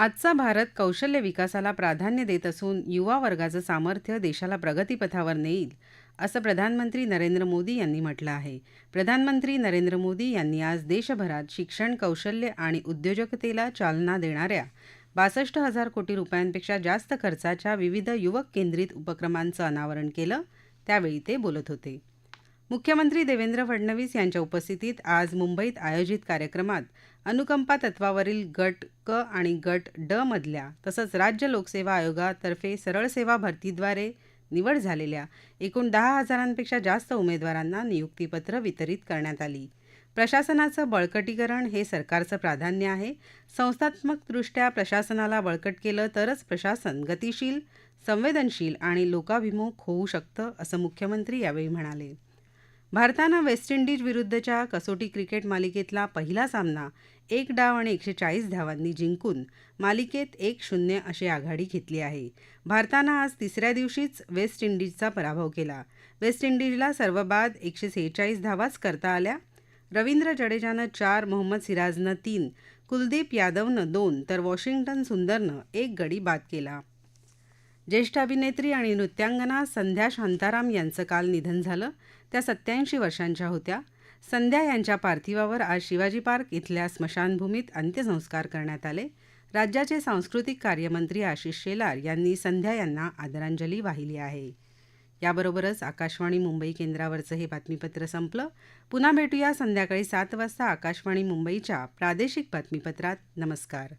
आजचा भारत कौशल्य विकासाला प्राधान्य देत असून युवा वर्गाचं सामर्थ्य देशाला प्रगतीपथावर नेईल असं प्रधानमंत्री नरेंद्र मोदी यांनी म्हटलं आहे. प्रधानमंत्री नरेंद्र मोदी यांनी आज देशभरात शिक्षण कौशल्य आणि उद्योजकतेला चालना देणाऱ्या बासष्ट हजार कोटी रुपयांपेक्षा जास्त खर्चाच्या विविध युवक केंद्रित उपक्रमांचं अनावरण केलं त्यावेळी ते बोलत होते. मुख्यमंत्री देवेंद्र फडणवीस यांच्या उपस्थितीत आज मुंबईत आयोजित कार्यक्रमात अनुकंपा तत्वावरील गट क आणि गट ड मधल्या तसंच राज्य लोकसेवा आयोगातर्फे सरळ सेवा भरतीद्वारे निवड झालेल्या एकूण दहा हजारांपेक्षा जास्त उमेदवारांना नियुक्तीपत्र वितरित करण्यात आली. प्रशासनाचं बळकटीकरण हे सरकारचं प्राधान्य आहे. संस्थात्मकदृष्ट्या प्रशासनाला बळकट केलं तरच प्रशासन गतिशील संवेदनशील आणि लोकाभिमुख होऊ शकतं असं मुख्यमंत्री यावेळी म्हणाले. भारतानं वेस्ट इंडिज विरुद्धच्या कसोटी क्रिकेट मालिकेतला पहिला सामना एक डाव आणि एकशे चाळीस धावांनी जिंकून मालिकेत एक शून्य अशी आघाडी घेतली आहे. भारतानं आज तिसऱ्या दिवशीच वेस्ट इंडिजचा पराभव केला. वेस्ट इंडिजला सर्वबाद एकशे सेहेचाळीस धावाच करता आल्या. रवींद्र जडेजानं चार मोहम्मद सिराजनं तीन कुलदीप यादवनं दोन तर वॉशिंग्टन सुंदरनं एक गडी बाद केला. ज्येष्ठ अभिनेत्री आणि नृत्यांगना संध्या शांताराम यांचं काल निधन झालं. त्या सत्याऐंशी वर्षांच्या होत्या. संध्या यांच्या पार्थिवावर आज शिवाजी पार्क इथल्या स्मशानभूमीत अंत्यसंस्कार करण्यात आले. राज्याचे सांस्कृतिक कार्यमंत्री आशिष शेलार यांनी संध्या यांना आदरांजली वाहिली आहे. याबरोबरच आकाशवाणी मुंबई केंद्रावरचं हे बातमीपत्र संपलं. पुन्हा भेटूया संध्याकाळी सात वाजता आकाशवाणी मुंबईच्या प्रादेशिक बातमीपत्रात. नमस्कार.